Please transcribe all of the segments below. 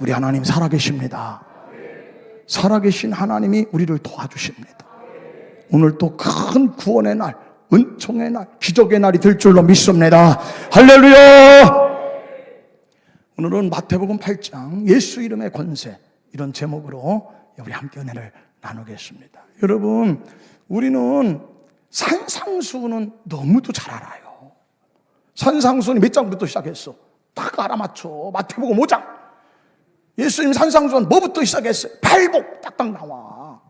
우리 하나님 살아계십니다. 살아계신 하나님이 우리를 도와주십니다. 오늘 또 큰 구원의 날, 은총의 날, 기적의 날이 될 줄로 믿습니다. 할렐루야! 오늘은 마태복음 8장 예수 이름의 권세 이런 제목으로 우리 함께 은혜를 나누겠습니다. 여러분, 우리는 산상수는 너무도 잘 알아요. 산상수는 몇 장부터 시작했어? 딱 알아맞혀. 마태복음 5장. 예수님 산상수는 뭐부터 시작했어요? 팔복 딱딱 나와.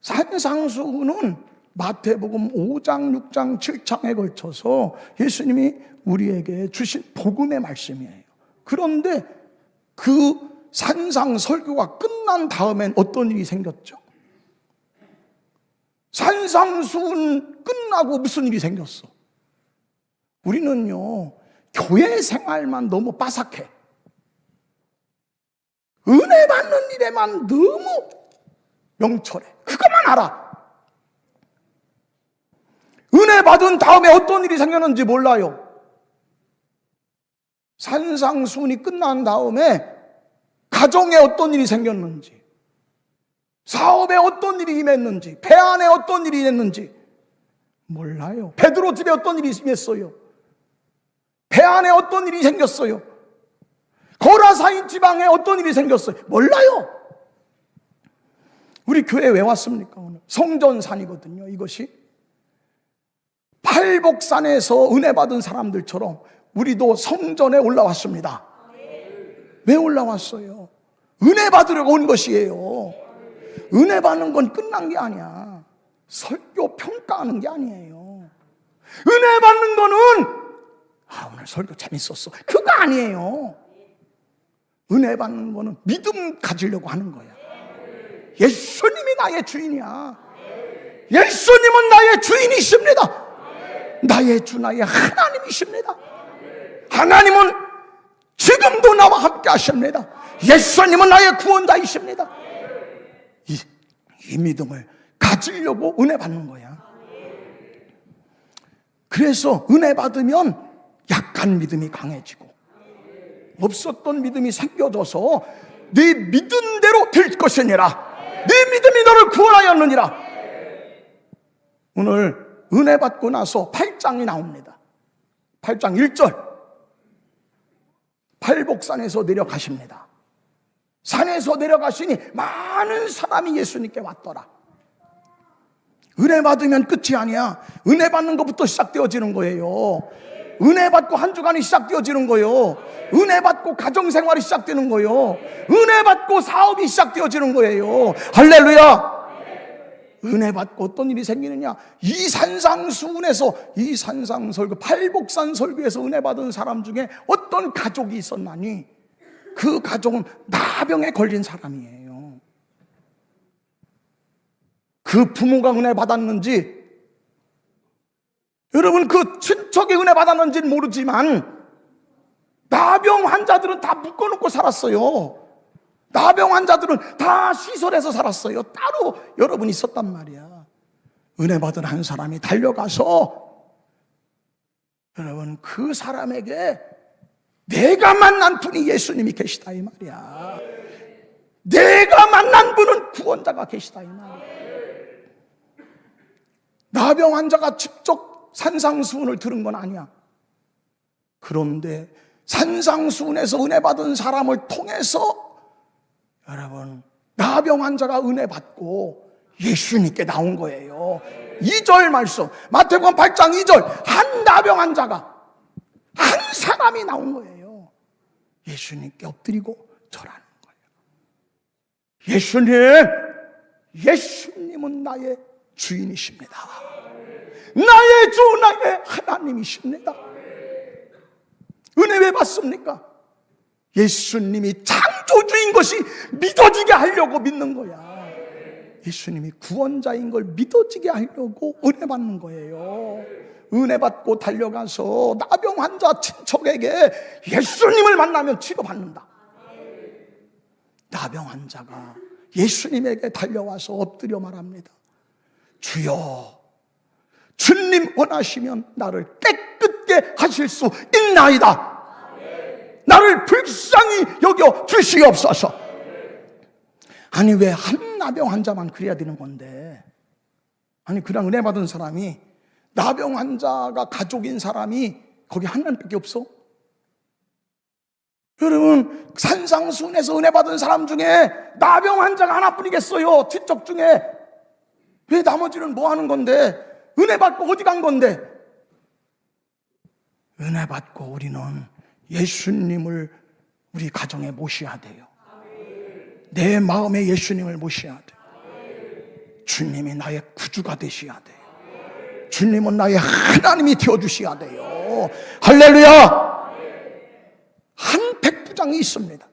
산상수는 마태복음 5장, 6장, 7장에 걸쳐서 예수님이 우리에게 주신 복음의 말씀이에요. 그런데 그 산상 설교가 끝난 다음엔 어떤 일이 생겼죠? 산상수훈 끝나고 무슨 일이 생겼어? 우리는요, 교회 생활만 너무 빠삭해. 은혜 받는 일에만 너무 명철해. 그것만 알아. 은혜 받은 다음에 어떤 일이 생겼는지 몰라요. 산상순이 끝난 다음에 가정에 어떤 일이 생겼는지, 사업에 어떤 일이 임했는지, 배 안에 어떤 일이 있는지 몰라요. 베드로 집에 어떤 일이 임했어요. 배 안에 어떤 일이 생겼어요. 거라사인 지방에 어떤 일이 생겼어요. 몰라요. 우리 교회 왜 왔습니까? 오늘 성전산이거든요. 이것이 팔복산에서 은혜 받은 사람들처럼 우리도 성전에 올라왔습니다. 왜 올라왔어요? 은혜 받으려고 온 것이에요. 은혜 받는 건 끝난 게 아니야. 설교 평가하는 게 아니에요. 은혜 받는 거는 아 오늘 설교 재밌었어. 그거 아니에요. 은혜 받는 거는 믿음 가지려고 하는 거야. 예수님이 나의 주인이야. 예수님은 나의 주인이십니다. 나의 주, 나의 하나님이십니다. 하나님은 지금도 나와 함께 하십니다. 예수님은 나의 구원자이십니다. 이, 이 믿음을 가지려고 은혜 받는 거야. 그래서 은혜 받으면 약한 믿음이 강해지고 없었던 믿음이 생겨져서 네 믿음대로 될 것이니라. 네 믿음이 너를 구원하였느니라. 오늘 은혜 받고 나서 8장이 나옵니다. 8장 1절. 팔복산에서 내려가십니다. 산에서 내려가시니 많은 사람이 예수님께 왔더라. 은혜 받으면 끝이 아니야. 은혜 받는 것부터 시작되어지는 거예요. 은혜 받고 한 주간이 시작되어지는 거예요. 은혜 받고 가정 생활이 시작되는 거예요. 은혜 받고 사업이 시작되어지는 거예요. 할렐루야! 은혜 받고 어떤 일이 생기느냐? 이 산상수훈에서 이 산상 설교, 팔복산 설교에서 은혜 받은 사람 중에 어떤 가족이 있었나니 그 가족은 나병에 걸린 사람이에요. 그 부모가 은혜 받았는지 여러분 그 친척이 은혜 받았는지는 모르지만 나병 환자들은 다 묶어놓고 살았어요. 나병 환자들은 다 시설에서 살았어요. 따로 여러분 있었단 말이야. 은혜 받은 한 사람이 달려가서 여러분 그 사람에게 내가 만난 분이 예수님이 계시다 이 말이야. 내가 만난 분은 구원자가 계시다 이 말이야. 나병 환자가 직접 산상수훈을 들은 건 아니야. 그런데 산상수훈에서 은혜 받은 사람을 통해서 여러분, 나병 환자가 은혜 받고 예수님께 나온 거예요. 2절 말씀, 마태복음 8장 2절, 한 나병 환자가, 한 사람이 나온 거예요. 예수님께 엎드리고 절하는 거예요. 예수님, 예수님은 나의 주인이십니다. 나의 주, 나의 하나님이십니다. 은혜 왜 받습니까? 예수님이 창조주인 것이 믿어지게 하려고 믿는 거야. 예수님이 구원자인 걸 믿어지게 하려고 은혜 받는 거예요. 은혜 받고 달려가서 나병 환자 친척에게 예수님을 만나면 치료받는다. 나병 환자가 예수님에게 달려와서 엎드려 말합니다. 주여, 주님 원하시면 나를 깨끗게 하실 수 있나이다. 나를 불쌍히 이겨 주시옵소서. 아니 왜 한 나병 환자만 그래야 되는 건데? 아니 그냥 은혜 받은 사람이 나병 환자가 가족인 사람이 거기 한 명밖에 없어? 여러분 산상순에서 은혜 받은 사람 중에 나병 환자가 하나뿐이겠어요 뒤쪽 중에 왜 나머지는 뭐 하는 건데 은혜 받고 어디 간 건데? 은혜 받고 우리는 예수님을 우리 가정에 모셔야 돼요. 내 마음에 예수님을 모셔야 돼요 주님이 나의 구주가 되셔야 돼요 주님은 나의 하나님이 되어주셔야 돼요. 할렐루야! 한 백부장이 있습니다.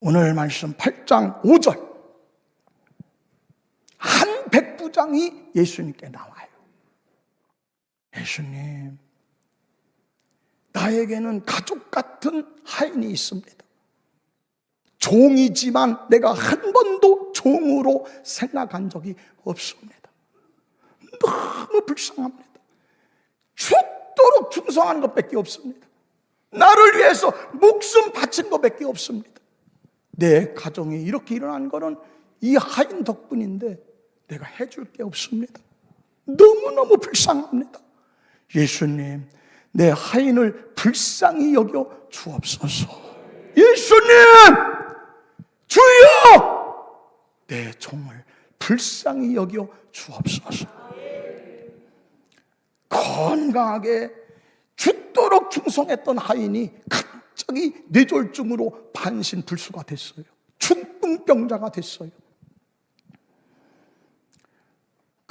오늘 말씀 8장 5절. 한백 부장이 예수님께 나와요. 예수님, 나에게는 가족 같은 하인이 있습니다. 종이지만 내가 한 번도 종으로 생각한 적이 없습니다. 너무 불쌍합니다. 죽도록 충성하는 것밖에 없습니다. 나를 위해서 목숨 바친 것밖에 없습니다. 내 가정이 이렇게 일어난 거는 이 하인 덕분인데 내가 해줄 게 없습니다. 너무너무 불쌍합니다. 예수님, 내 하인을 불쌍히 여겨 주옵소서. 예수님! 주여! 내 종을 불쌍히 여겨 주옵소서. 건강하게 죽도록 충성했던 하인이 갑자기 뇌졸중으로 반신불수가 됐어요. 중풍병자가 됐어요.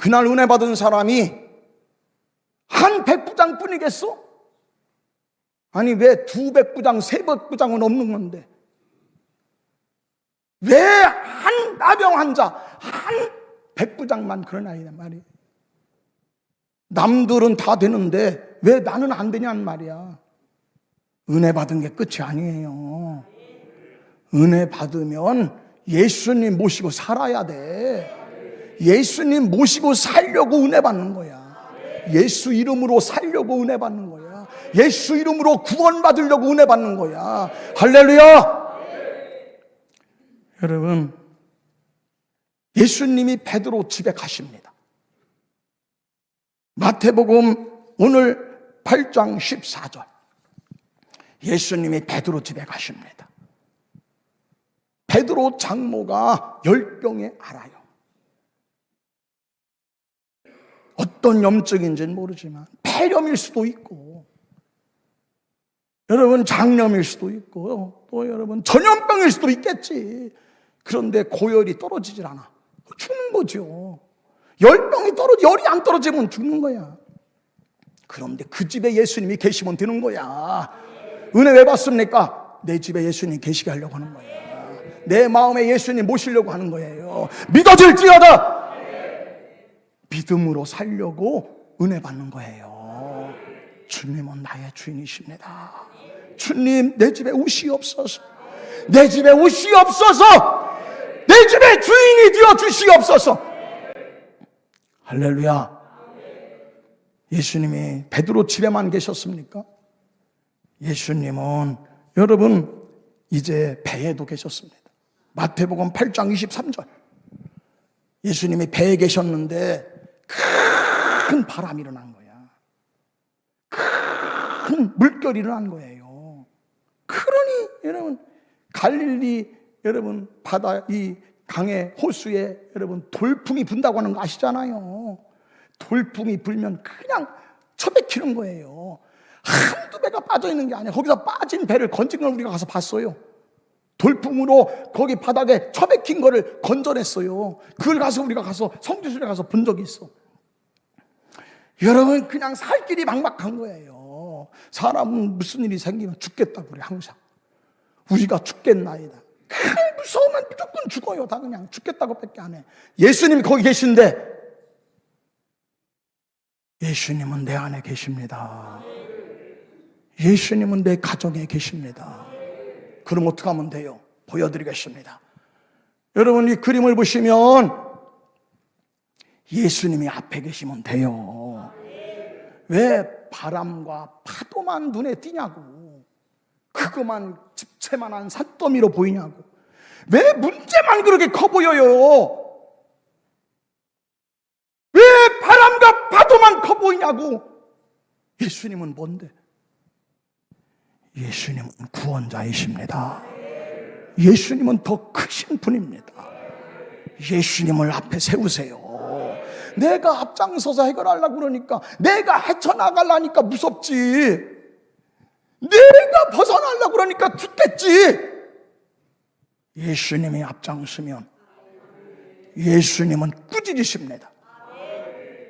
그날 은혜 받은 사람이 한 백부장 뿐이겠어? 아니, 왜 두 백부장, 세 백부장은 없는 건데? 왜 한 나병 환자, 한 백부장만 그런 아이란 말이에요? 남들은 다 되는데 왜 나는 안 되냐는 말이야. 은혜 받은 게 끝이 아니에요. 은혜 받으면 예수님 모시고 살아야 돼. 예수님 모시고 살려고 은혜 받는 거야. 예수 이름으로 살려고 은혜 받는 거야. 예수 이름으로 구원받으려고 은혜 받는 거야. 할렐루야! 여러분, 예수님이 베드로 집에 가십니다. 마태복음 오늘 8장 14절. 예수님이 베드로 집에 가십니다. 베드로 장모가 열병에 알아요. 어떤 염증인지는 모르지만 폐렴일 수도 있고 여러분 장염일 수도 있고 또 여러분 전염병일 수도 있겠지. 그런데 고열이 떨어지질 않아. 죽는 거죠. 열병이 떨어지 열이 안 떨어지면 죽는 거야. 그런데 그 집에 예수님이 계시면 되는 거야. 은혜 왜 받습니까? 내 집에 예수님 계시게 하려고 하는 거야. 내 마음에 예수님 모시려고 하는 거예요. 믿어질지어다. 믿음으로 살려고 은혜 받는 거예요. 주님은 나의 주인이십니다. 주님, 내 집에 옷이 없어서, 내 집에 옷이 없어서, 내 집에 주인이 되어 주시옵소서. 할렐루야. 예수님이 베드로 집에만 계셨습니까? 예수님은 여러분 이제 배에도 계셨습니다. 마태복음 8장 23절. 예수님이 배에 계셨는데 큰 바람이 일어난 거야. 큰 물결이 일어난 거예요. 그러니 여러분 갈릴리 여러분 바다 이 강의 호수에 여러분 돌풍이 분다고 하는 거 아시잖아요. 돌풍이 불면 그냥 처박히는 거예요. 한두 배가 빠져 있는 게 아니야. 거기서 빠진 배를 건진 걸 우리가 가서 봤어요. 돌풍으로 거기 바닥에 처박힌 거를 건져냈어요. 그걸 가서 우리가 가서 성지순에 가서 본 적이 있어. 여러분 그냥 살 길이 막막한 거예요. 사람은 무슨 일이 생기면 죽겠다고 그래 항상. 우리가 죽겠나이다. 그냥 무서우면 무조건 죽어요. 다 그냥 죽겠다고 밖에 안 해. 예수님 거기 계신데 예수님은 내 안에 계십니다. 예수님은 내 가정에 계십니다. 그럼 어떻게 하면 돼요? 보여드리겠습니다. 여러분 이 그림을 보시면 예수님이 앞에 계시면 돼요. 왜 바람과 파도만 눈에 띄냐고. 그거만 집채만한 산더미로 보이냐고. 왜 문제만 그렇게 커 보여요? 왜 바람과 파도만 커 보이냐고. 예수님은 뭔데? 예수님은 구원자이십니다. 예수님은 더 크신 분입니다. 예수님을 앞에 세우세요. 내가 앞장서서 해결하려고 그러니까, 내가 헤쳐나가려니까 무섭지. 내가 벗어나려고 그러니까 죽겠지. 예수님이 앞장서면 예수님은 꾸짖으십니다.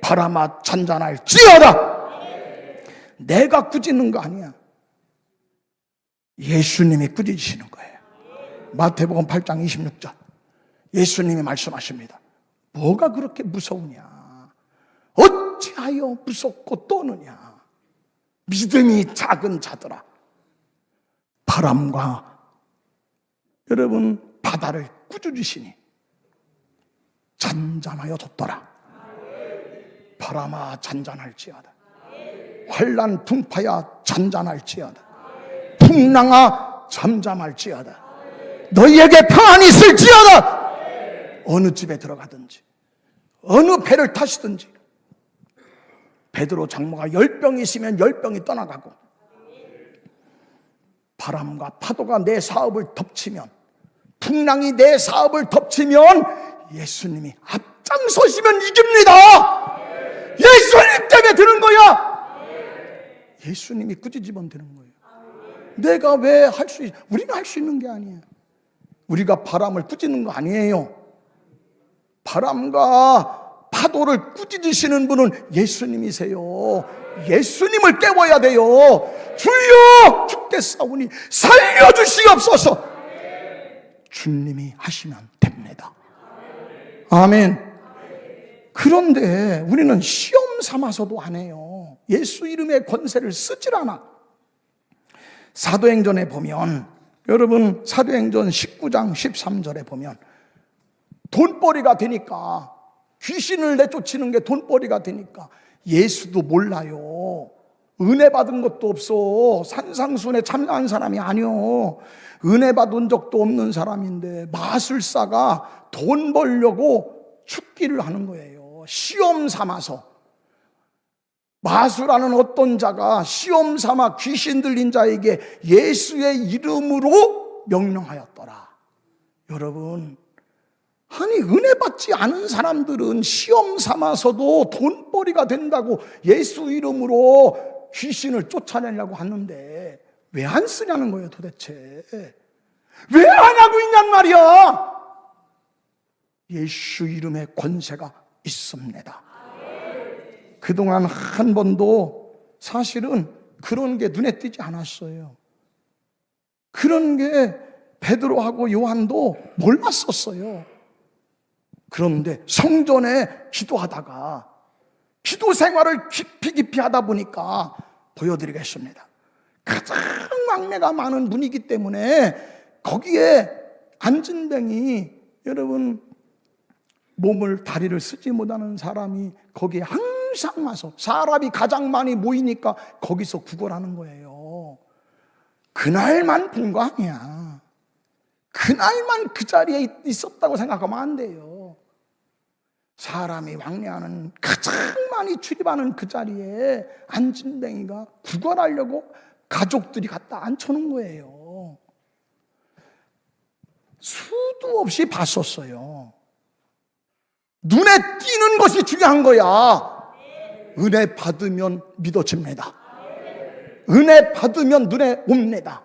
바람아 잔잔할지어다. 내가 꾸짖는 거 아니야. 예수님이 꾸짖으시는 거예요. 마태복음 8장 26절. 예수님이 말씀하십니다. 뭐가 그렇게 무서우냐? 어찌하여 무섭고 떠느냐? 믿음이 작은 자들아. 바람과 여러분 바다를 꾸짖으시니 잔잔하여 뒀더라. 바람아 잔잔할지어다. 환란 풍파야 잔잔할지어다. 풍랑아 잠잠할지어다. 너희에게 평안이 있을지어다. 어느 집에 들어가든지 어느 배를 타시든지 베드로 장모가 열 병이 있으면 열 병이 떠나가고 바람과 파도가 내 사업을 덮치면 풍랑이 내 사업을 덮치면 예수님이 앞장서시면 이깁니다. 예수님 때문에 드는 거야. 예수님이 꾸짖으면 되는 거예요. 내가 왜 할 수, 있, 우리가 할 수 있는 게 아니에요. 우리가 바람을 꾸짖는 거 아니에요. 바람과 파도를 꾸짖으시는 분은 예수님이세요. 예수님을 깨워야 돼요. 주여 죽겠사오니 살려주시옵소서. 주님이 하시면 됩니다. 아멘. 그런데 우리는 시험 삼아서도 안 해요. 예수 이름의 권세를 쓰질 않아. 사도행전에 보면 여러분 사도행전 19장 13절에 보면 돈벌이가 되니까 귀신을 내쫓는 게 돈벌이가 되니까 예수도 몰라요. 은혜 받은 것도 없어. 산상순에 참여한 사람이 아니요. 은혜 받은 적도 없는 사람인데 마술사가 돈 벌려고 축기를 하는 거예요. 시험 삼아서. 마술하는 어떤 자가 시험 삼아 귀신 들린 자에게 예수의 이름으로 명령하였더라. 여러분, 아니, 은혜 받지 않은 사람들은 시험 삼아서도 돈벌이가 된다고 예수 이름으로 귀신을 쫓아내려고 하는데 왜 안 쓰냐는 거예요, 도대체. 왜 안 하고 있냔 말이야. 예수 이름의 권세가 있습니다. 그동안 한 번도 사실은 그런 게 눈에 띄지 않았어요. 그런 게 베드로하고 요한도 몰랐었어요. 그런데 성전에 기도하다가 기도 생활을 깊이 깊이 하다 보니까 보여드리겠습니다. 가장 막내가 많은 분이기 때문에 거기에 앉은 뱅이 여러분 몸을 다리를 쓰지 못하는 사람이 거기에 항상 와서 사람이 가장 많이 모이니까 거기서 구걸하는 거예요. 그날만 본거 아니야. 그날만 그 자리에 있었다고 생각하면 안 돼요. 사람이 왕래하는 가장 많이 출입하는 그 자리에 안진뱅이가 구걸하려고 가족들이 갖다 앉혀놓은 거예요. 수도 없이 봤었어요. 눈에 띄는 것이 중요한 거야. 은혜 받으면 믿어집니다. 은혜 받으면 눈에 옵니다.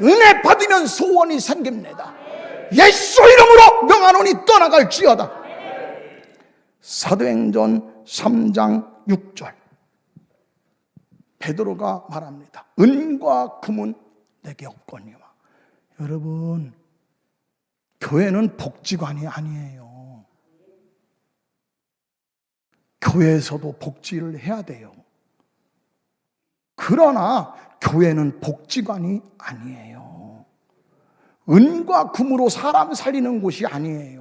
은혜 받으면 소원이 생깁니다. 예수 이름으로 명하노니 떠나갈지어다. 사도행전 3장 6절 베드로가 말합니다. 은과 금은 내게 없거니와. 여러분, 교회는 복지관이 아니에요. 교회에서도 복지를 해야 돼요. 그러나 교회는 복지관이 아니에요. 은과 금으로 사람 살리는 곳이 아니에요.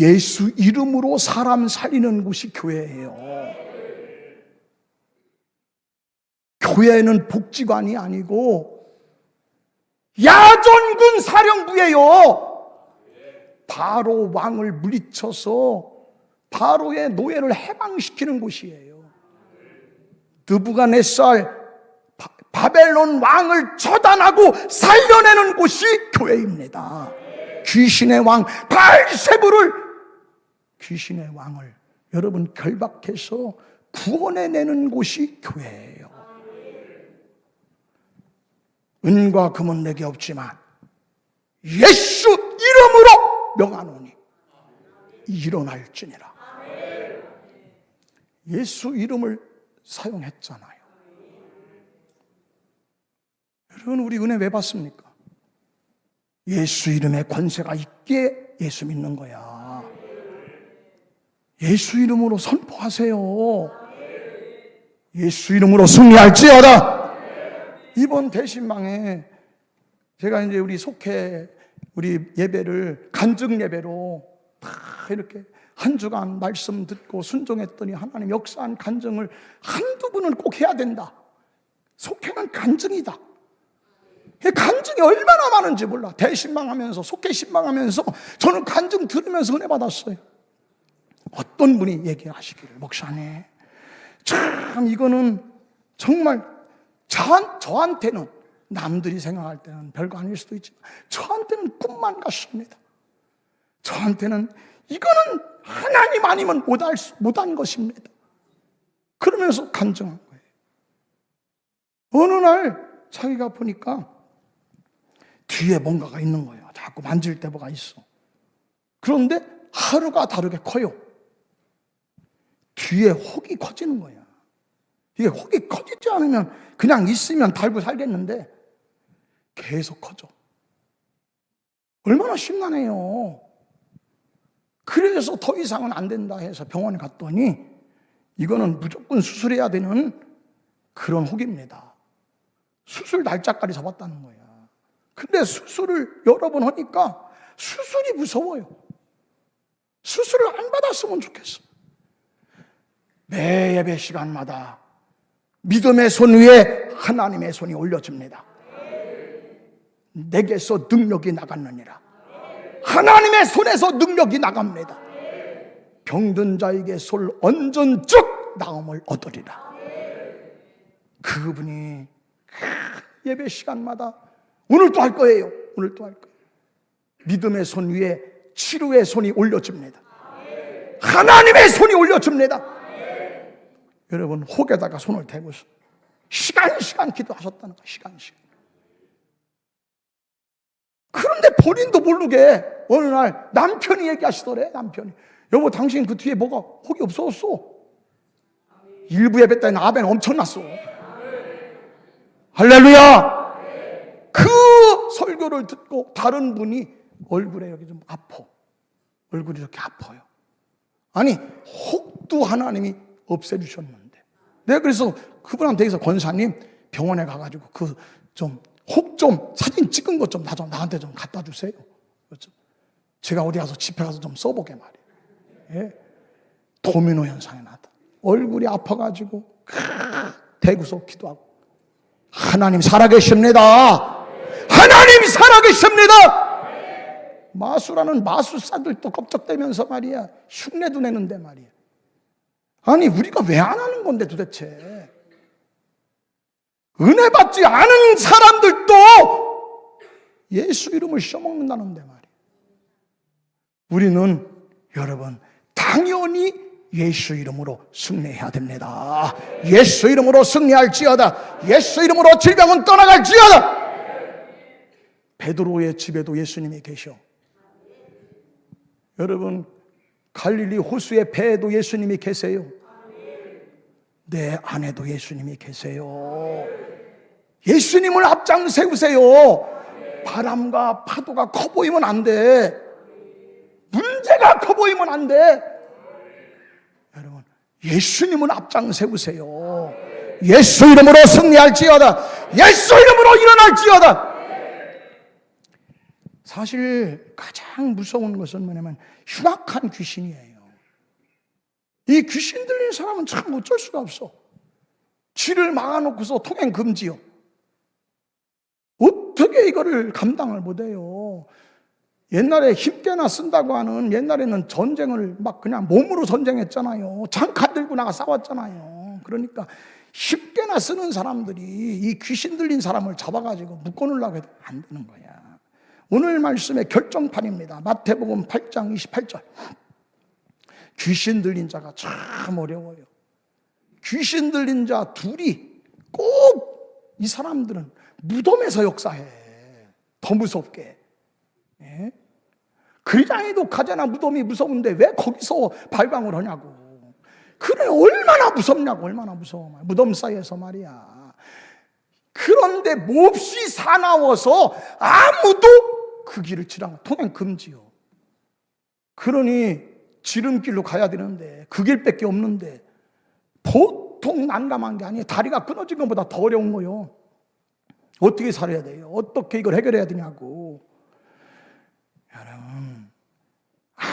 예수 이름으로 사람 살리는 곳이 교회예요. 교회는 복지관이 아니고 야전군 사령부예요. 바로 왕을 물리쳐서 바로의 노예를 해방시키는 곳이에요. 느부갓네살 바- 바벨론 왕을 처단하고 살려내는 곳이 교회입니다. 귀신의 왕 발세부를 귀신의 왕을 여러분 결박해서 구원해내는 곳이 교회예요. 은과 금은 내게 없지만 예수 이름으로 명하노니 일어날지니라. 예수 이름을 사용했잖아요. 여러분 우리 은혜 왜 받습니까? 예수 이름에 권세가 있기에 예수 믿는 거야. 예수 이름으로 선포하세요. 예수 이름으로 승리할지어다. 이번 대신망에 제가 이제 우리 속해 우리 예배를 간증 예배로 다 이렇게 한 주간 말씀 듣고 순종했더니 하나님 역사한 간증을 한두 분은 꼭 해야 된다. 속해는 간증이다. 이 간증이 얼마나 많은지 몰라. 대신망하면서 속해 신망하면서 저는 간증 들으면서 은혜 받았어요. 어떤 분이 얘기하시기를 목사님 참 이거는 정말 저, 저한테는 남들이 생각할 때는 별거 아닐 수도 있지만 저한테는 꿈만 같습니다. 저한테는 이거는 하나님 아니면 못할 수- 못한 것입니다. 그러면서 간증한 거예요. 어느 날 자기가 보니까 뒤에 뭔가가 있는 거예요. 자꾸 만질 때 뭐가 있어. 그런데 하루가 다르게 커요. 뒤에 혹이 커지는 거야. 이게 혹이 커지지 않으면 그냥 있으면 달고 살겠는데 계속 커져. 얼마나 심란해요. 그래서 더 이상은 안 된다 해서 병원에 갔더니 이거는 무조건 수술해야 되는 그런 혹입니다. 수술 날짜까지 잡았다는 거야. 근데 수술을 여러 번 하니까 수술이 무서워요. 수술을 안 받았으면 좋겠어. 매 예배 시간마다 믿음의 손 위에 하나님의 손이 올려집니다. 내게서 능력이 나갔느니라. 하나님의 손에서 능력이 나갑니다. 병든 자에게 솔 언전적 나음을 얻으리라. 그분이 예배 시간마다 오늘 또 할 거예요. 오늘 또 할 거예요. 믿음의 손 위에 치료의 손이 올려집니다. 하나님의 손이 올려집니다. 여러분 혹에다가 손을 대고서 시간 시간 기도하셨다는 거 시간 시간. 그런데 본인도 모르게 어느 날 남편이 얘기하시더래 남편이. 여보 당신 그 뒤에 뭐가 혹이 없어졌어? 일부 예배 때는 아멘 엄청났어. 할렐루야! 그 설교를 듣고 다른 분이 얼굴에 여기 좀 아파 얼굴이 이렇게 아파요. 아니 혹도 하나님이 없애주셨는데. 내가 그래서 그분한테 얘기해서 권사님 병원에 가가지고 그 좀혹좀 사진 찍은 것 좀 나 좀 나한테 좀 갖다 주세요. 그렇죠? 제가 어디 가서 집에 가서 좀 써보게 말이에요. 예? 도미노 현상이 나다. 얼굴이 아파가지고 크, 대구서 기도하고. 하나님 살아계십니다. 하나님 살아계십니다. 마수라는 마술사들도 겁적대면서 말이야. 흉내도 내는데 말이야 아니 우리가 왜 안 하는 건데 도대체? 은혜 받지 않은 사람들도 예수 이름을 써먹는다는데 말이야 우리는 여러분 당연히 예수 이름으로 승리해야 됩니다. 예수 이름으로 승리할지어다. 예수 이름으로 질병은 떠나갈지어다. 베드로의 집에도 예수님이 계셔. 여러분 갈릴리 호수의 배에도 예수님이 계세요. 내 안에도 예수님이 계세요. 예수님을 앞장 세우세요. 바람과 파도가 커 보이면 안 돼. 문제가 커 보이면 안 돼. 여러분, 예수님을 앞장 세우세요. 예수 이름으로 승리할지어다. 예수 이름으로 일어날지어다. 사실 가장 무서운 것은 뭐냐면 흉악한 귀신이에요. 이 귀신 들린 사람은 참 어쩔 수가 없어. 쥐를 막아놓고서 통행 금지요. 어떻게 이거를 감당을 못해요? 옛날에 힘께나 쓴다고 하는 옛날에는 전쟁을 막 그냥 몸으로 전쟁했잖아요. 장칼 들고 나가 싸웠잖아요. 그러니까 힘께나 쓰는 사람들이 이 귀신 들린 사람을 잡아가지고 묶어놓으려고 해도 안 되는 거야. 오늘 말씀의 결정판입니다. 마태복음 8장 28절. 귀신 들린 자가 참 어려워요. 귀신 들린 자 둘이 꼭 이 사람들은 무덤에서 역사해. 더 무섭게. 예? 그리장에도 가잖아 무덤이 무서운데 왜 거기서 발광을 하냐고. 그래 얼마나 무섭냐고 얼마나 무서워 무덤 사이에서 말이야. 그런데 몹시 사나워서 아무도 그 길을 지나가 통행 금지요. 그러니 지름길로 가야 되는데 그 길밖에 없는데 보통 난감한 게 아니에요. 다리가 끊어진 것보다 더 어려운 거요. 어떻게 살아야 돼요? 어떻게 이걸 해결해야 되냐고. 여러분, 아무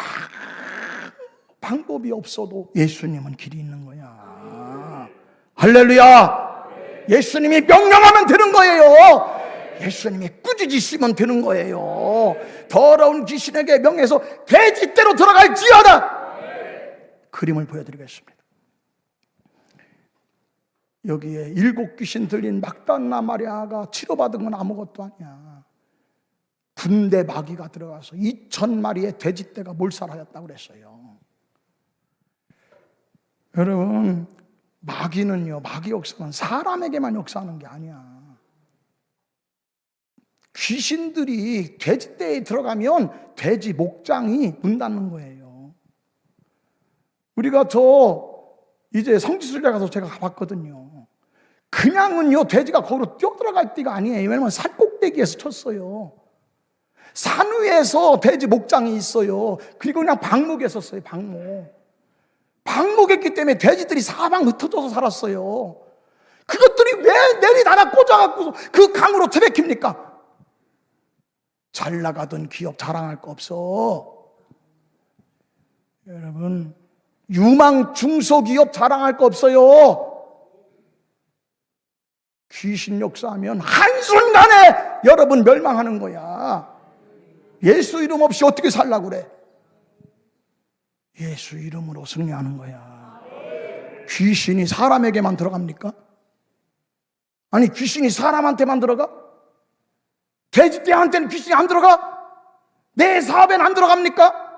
방법이 없어도 예수님은 길이 있는 거야. 할렐루야! 예수님이 명령하면 되는 거예요. 예수님이 꾸짖으시면 되는 거예요. 더러운 귀신에게 명해서 돼지떼로 들어갈지어다. 그림을 보여드리겠습니다. 여기에 일곱 귀신 들린 막단나 마리아가 치료받은 건 아무것도 아니야. 군대 마귀가 들어가서 2천 마리의 돼지떼가 몰살하였다고 그랬어요. 여러분, 마귀는요, 마귀 역사는 사람에게만 역사하는 게 아니야. 귀신들이 돼지떼에 들어가면 돼지 목장이 문 닫는 거예요. 우리가 저 이제 성지순례 가서 제가 가봤거든요. 그냥은요, 돼지가 거기로 뛰어 들어갈 때가 아니에요. 왜냐면 산 꼭대기에서 쳤어요. 산 위에서 돼지 목장이 있어요. 그리고 그냥 방목에 섰어요, 방목. 방목했기 때문에 돼지들이 사방 흩어져서 살았어요. 그것들이 왜 내리다나 꽂아갖고 그 강으로 퇴백힙니까? 잘 나가던 기업 자랑할 거 없어. 여러분, 유망 중소기업 자랑할 거 없어요. 귀신 역사하면 한순간에 여러분 멸망하는 거야. 예수 이름 없이 어떻게 살라고 그래? 예수 이름으로 승리하는 거야. 귀신이 사람에게만 들어갑니까? 아니, 귀신이 사람한테만 들어가? 돼지떼한테는 귀신이 안 들어가? 내 사업에는 안 들어갑니까?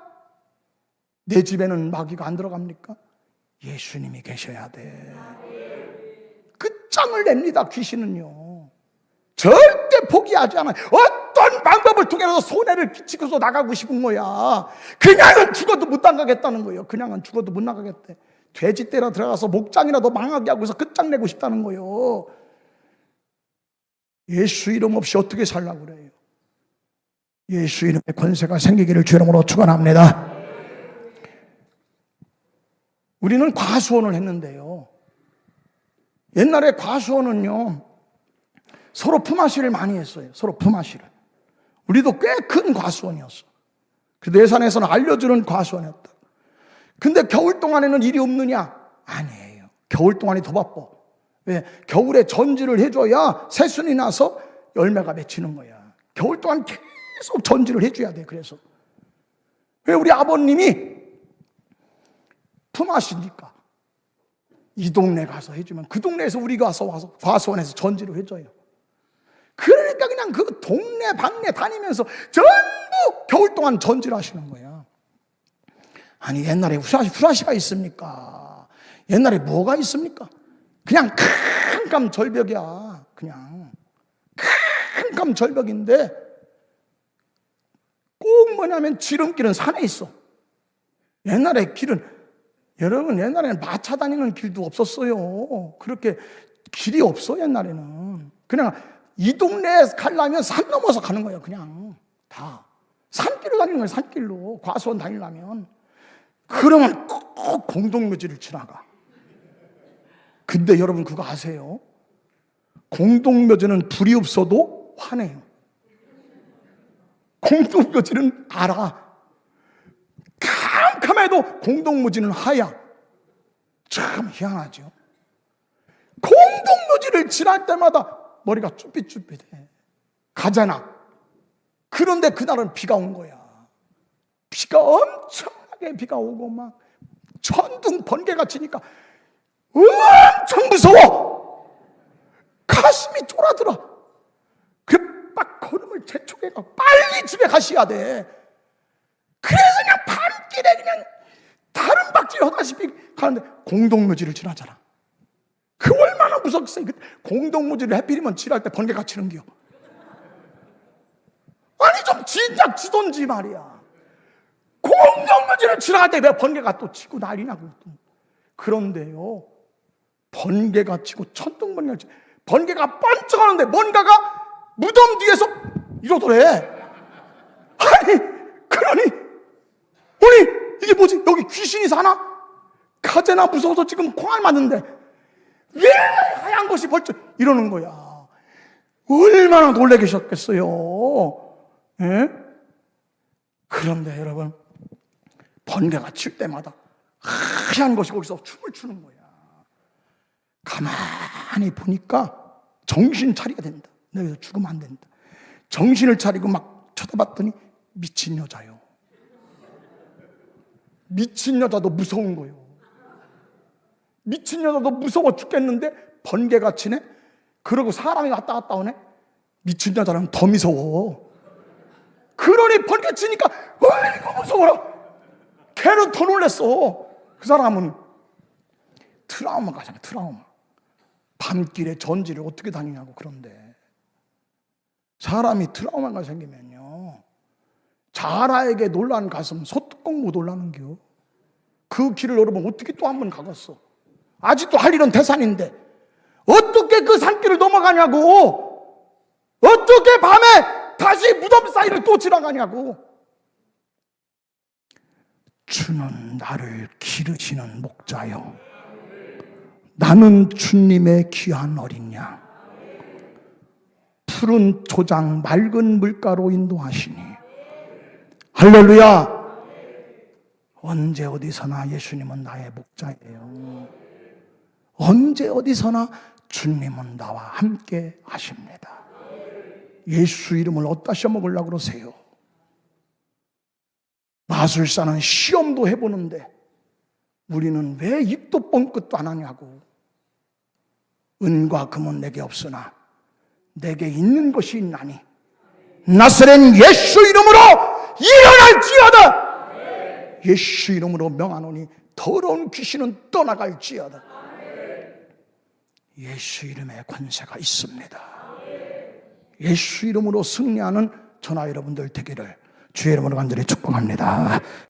내 집에는 마귀가 안 들어갑니까? 예수님이 계셔야 돼. 끝장을 냅니다, 귀신은요. 절대 포기하지 않아요. 어떤 방법을 통해서 손해를 끼치고서 나가고 싶은 거야. 그냥은 죽어도 못 나가겠다는 거예요. 그냥은 죽어도 못 나가겠대. 돼지떼라 들어가서 목장이라도 망하게 하고서 끝장내고 싶다는 거예요. 예수 이름 없이 어떻게 살라고 그래요? 예수 이름의 권세가 생기기를 주 이름으로 축원합니다. 우리는 과수원을 했는데요. 옛날에 과수원은요, 서로 품앗이를 많이 했어요. 서로 품앗이를. 우리도 꽤 큰 과수원이었어. 그래도 예산에서는 알려주는 과수원이었다. 근데 겨울 동안에는 일이 없느냐? 아니에요. 겨울 동안이 더 바빠. 왜? 겨울에 전지를 해줘야 새순이 나서 열매가 맺히는 거야. 겨울 동안 계속 전지를 해줘야 돼. 그래서. 왜 우리 아버님이 품앗이니까 이 동네 가서 해주면 그 동네에서 우리가 와서 와서 과수원에서 전지를 해줘요. 그러니까 그냥 그 동네 방네 다니면서 전부 겨울 동안 전지를 하시는 거야. 아니 옛날에 후라시, 후라시가 있습니까? 옛날에 뭐가 있습니까? 그냥 캄캄 절벽이야. 그냥 캄캄 절벽인데 꼭 뭐냐면 지름길은 산에 있어. 옛날에 길은 여러분 옛날에는 마차 다니는 길도 없었어요. 그렇게 길이 없어 옛날에는. 그냥 이 동네에 가려면 산 넘어서 가는 거예요. 그냥 다 산길을 다니는 거예요. 산길로 과수원 다니려면. 그러면 꼭 공동묘지를 지나가. 근데 여러분 그거 아세요? 공동묘지는 불이 없어도 화내요. 공동묘지는 알아. 캄캄해도 공동묘지는 하야. 참 희한하죠. 공 공동묘지를 지날 때마다 머리가 쭈삣쭈삣해. 가잖아. 그런데 그날은 비가 온 거야. 비가 엄청나게 비가 오고 막 천둥 번개가 치니까 엄청 무서워. 가슴이 쫄아들어. 그 막 걸음을 재촉해가 빨리 집에 가셔야 돼. 그래서 그냥 밤길에 그냥 다른 박질 하다시피 가는데 공동묘지를 지나잖아. 그 얼마나 무섭겠어요. 그 공동묘지를 해필이면 지날 때 번개가 치는겨. 아니 좀 진작 지던지 말이야. 공동묘지를 지나갈 때 왜 번개가 또 치고 난리 나고. 또. 그런데요. 번개가 치고 천둥번개가 치고 번개가 번쩍하는데 뭔가가 무덤 뒤에서 이러더래. 아니 그러니 아니 이게 뭐지? 여기 귀신이 사나? 가재나 무서워서 지금 콩알 맞는데 왜 하얀 것이 벌쩍 이러는 거야. 얼마나 놀래 계셨겠어요. 예? 그런데 여러분 번개가 칠 때마다 하얀 것이 거기서 춤을 추는 거야. 가만히 보니까 정신 차리게 된다. 내가 죽으면 안 된다. 정신을 차리고 막 쳐다봤더니 미친 여자요. 미친 여자도 무서운 거요. 미친 여자도 무서워 죽겠는데 번개가 치네? 그러고 사람이 왔다 갔다 오네? 미친 여자는 더 무서워. 그러니 번개 치니까 어이구 무서워라. 걔는 더 놀랬어. 그 사람은 트라우마가 잖아 트라우마. 밤길에 전지를 어떻게 다니냐고 그런데 사람이 트라우마가 생기면요. 자라에게 놀란 가슴 소뚜껑 못 올라는겨. 그 길을 여러분 어떻게 또 한 번 가겠어? 아직도 할 일은 대산인데 어떻게 그 산길을 넘어가냐고? 어떻게 밤에 다시 무덤 사이를 또 지나가냐고? 주는 나를 기르시는 목자요 나는 주님의 귀한 어린 양. 푸른 초장 맑은 물가로 인도하시니. 할렐루야. 언제 어디서나 예수님은 나의 목자예요. 언제 어디서나 주님은 나와 함께 하십니다. 예수 이름을 어디다 써먹으려고 그러세요? 마술사는 시험도 해보는데 우리는 왜 입도 뻥끗도 안 하냐고. 은과 금은 내게 없으나 내게 있는 것이 있나니 나사렛 예수 이름으로 일어날지어다. 예수 이름으로 명하노니 더러운 귀신은 떠나갈지어다. 예수 이름의 권세가 있습니다. 예수 이름으로 승리하는 전화 여러분들 되기를 주의 이름으로 간절히 축복합니다.